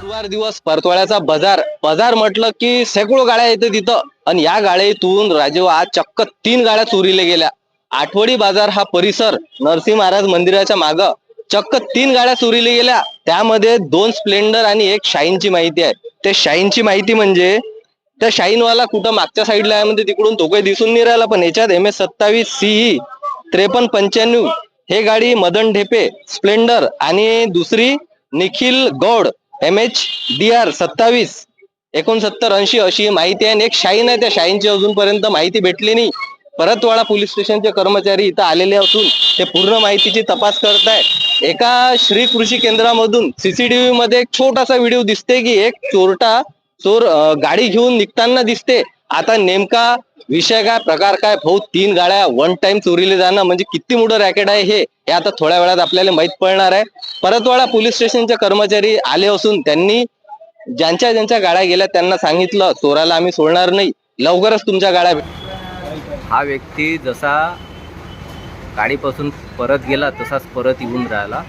गुरुवार दिवस परतवाड्याचा बाजार बाजार म्हटलं की शेकडो गाड्या येते तिथं. आणि या गाड्यातून राजीव आज चक्क तीन गाड्या चोरीला गेल्या. आठवडी बाजार हा परिसर नरसिंह महाराज मंदिराच्या माग चक्क तीन गाड्या चोरीला गेल्या. त्यामध्ये दोन स्प्लेंडर आणि एक शाईनची माहिती आहे. ते शाईनची माहिती म्हणजे त्या शाईनवाला कुठं मागच्या साईडला आहे म्हणजे तिकडून तो काही दिसून नाही राहिला पण याच्यात एम एस सत्तावीस सीई त्रेपन्न पंच्याण्णव हे गाडी मदन ढेपे स्प्लेंडर आणि दुसरी Nikhil Gaud M H D R सत्तावीस एकोणसत्तर ऐंशी अशी माहिती आहे आणि एक शाईन आहे त्या शाईनची अजूनपर्यंत माहिती भेटली नाही. परतवाडा पोलीस स्टेशनचे कर्मचारी इथं आलेले असून ते पूर्ण माहितीची तपास करत आहे एका श्री कृषी केंद्रामधून सीसीटीव्ही मध्ये एक छोटासा व्हिडिओ दिसते की एक चोरटा चोर गाडी घेऊन निघताना दिसते आता नेमका विषय काय प्रकार काय भाऊ तीन गाड्या वन टाइम चोरीले जाणं म्हणजे किती मोठं रॅकेट आहे हे हे आता थोड्या वेळात आपल्याला माहीत पडणार आहे. परतवाडा पोलीस स्टेशनचे कर्मचारी आले असून त्यांनी ज्यांच्या ज्यांच्या गाड्या गेल्या त्यांना सांगितलं चोराला आम्ही सोडणार नाही. लवकरच तुमच्या गाड्या हा व्यक्ती जसा गाडीपासून परत गेला तसाच परत येऊन राहिला.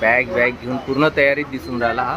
बॅग बॅग घेऊन पूर्ण तयारीत दिसून राहिला हा.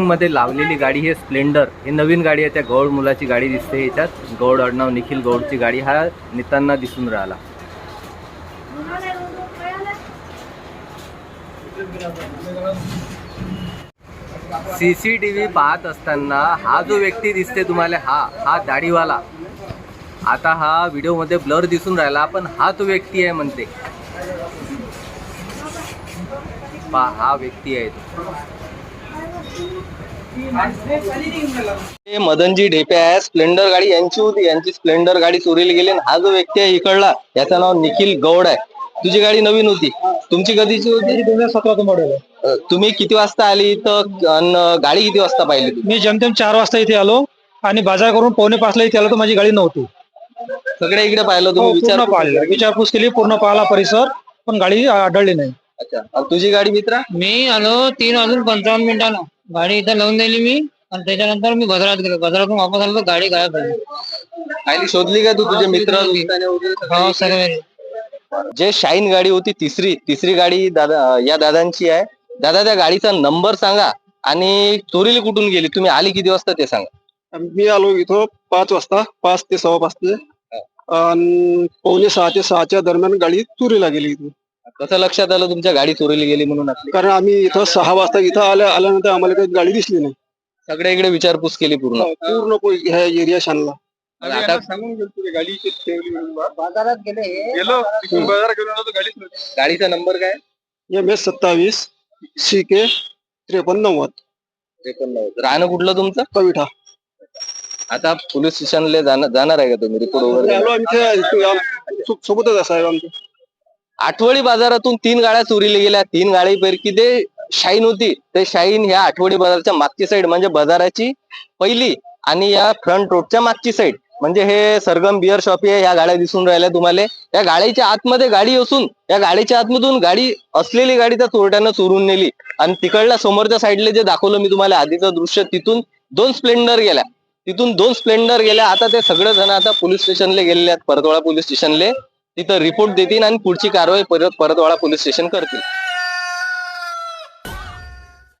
मध्ये लावलेली गाडी हे स्प्लेंडर. हे नवीन गाडी आहे त्या गौड मुलाची गाडी दिसते याच्यात. गौड आडनाव निखिल गौडची गाडी हा नेताना दिसून राहिला. C C T V CCTV पाहत असताना हा जो व्यक्ती दिसते तुम्हाला हा हा दाढीवाला. आता हा व्हिडिओमध्ये ब्लर दिसून राहिला पण हा तो व्यक्ती आहे म्हणते. पा हा व्यक्ती आहे तो. हे मदनजी ढेपे आहे स्प्लेंडर गाडी यांची होती. यांची स्प्लेंडर गाडी चोरीला गेली आणि हा जो व्यक्ती आहे इकडला याचं नाव निखिल गौड आहे. तुझी गाडी नवीन होती. तुमची कधीची होती? दोन हजार सतराचं मॉडेल तुम्ही किती वाजता आली अन गाडी किती वाजता पाहिली तुम्ही? मी जेमतेम चार वाजता इथे आलो आणि बाजार करून पावणे पाचला इथे आलो तर माझी गाडी नव्हती. सगळे इकडे पाहिलं हो, तुम्ही पूर्ण विचार पाहिलं. विचारपूस केली पूर्ण पाहिला परिसर पण गाडी आढळली नाही. अच्छा. आणि तुझी गाडी मित्रा? मी आलो तीन वाजून पंचावन्न मिनिटानं. गाडी इथं लावून दिली मी. आणि त्याच्यानंतर मी बाजारात गेलो. बाजारातून वापस आलो तर गाडी गायब झाली. आयली शोधली का तू तुझे मित्र हो सगळे. जे शाईन गाडी होती तिसरी तिसरी गाडी दादा या दादांची आहे. दादा त्या गाडीचा नंबर सांगा. आणि चोरीला कुठून गेली? तुम्ही आली किती वाजता ते सांगा. मी आलो इथं पाच वाजता पाच ते सव्वा पाच ते. पावणे सहा ते सहाच्या दरम्यान गाडी चोरीला गेली इथून. कसं लक्षात आलं तुमच्या गाडी चोरीला गेली म्हणून आपली कारण आम्ही इथं सहा वाजता इथं आल्या आल्यानंतर आम्हाला काही गाडी दिसली नाही. सगळे इकडे विचारपूस केली पूर्ण. पूर्ण को- ह्या एरिया शानला. आणि आता बाजारात गेले. गाडीचा नंबर काय? एम एस सत्तावीस सी के त्रेपन्न नव्वद. त्रेपन्न राहणं कुठलं तुमचं? कविठा. आता पोलीस स्टेशनला जाणार जाणार आहे का तुम्ही? रिपोर्ट वगैरे? आलो आम्ही ते- आम- सो- सोबतच आहे साहेब आमच्या आठवडी बाजारातून तीन गाड्या चोरीला गेल्या. तीन गाडीपैकी ते शाईन होती ते शाईन ह्या आठवडी बाजारच्या मागची साईड म्हणजे बाजाराची पहिली आणि या फ्रंट रोडच्या मागची साईड म्हणजे हे सरगम बिअर शॉप आहे या गाड्या दिसून राहिल्या तुम्हाला. या गाडीच्या आतमध्ये गाडी असून या गाडीच्या आतमधून गाडी असलेली गाडी त्या चोरट्यानं चोरून नेली. आणि तिकडल्या समोरच्या साईडला जे दाखवलं मी तुम्हाला आधीचं दृश्य तिथून दोन स्प्लेंडर गेल्या. तिथून दोन स्प्लेंडर गेल्या. आता ते सगळे जण आता पोलीस स्टेशनला गेलेले आहेत परतवाडा पोलीस स्टेशनले तिथं रिपोर्ट देतील आणि पुढची कारवाई परत परतवाडा पोलीस स्टेशन करतील.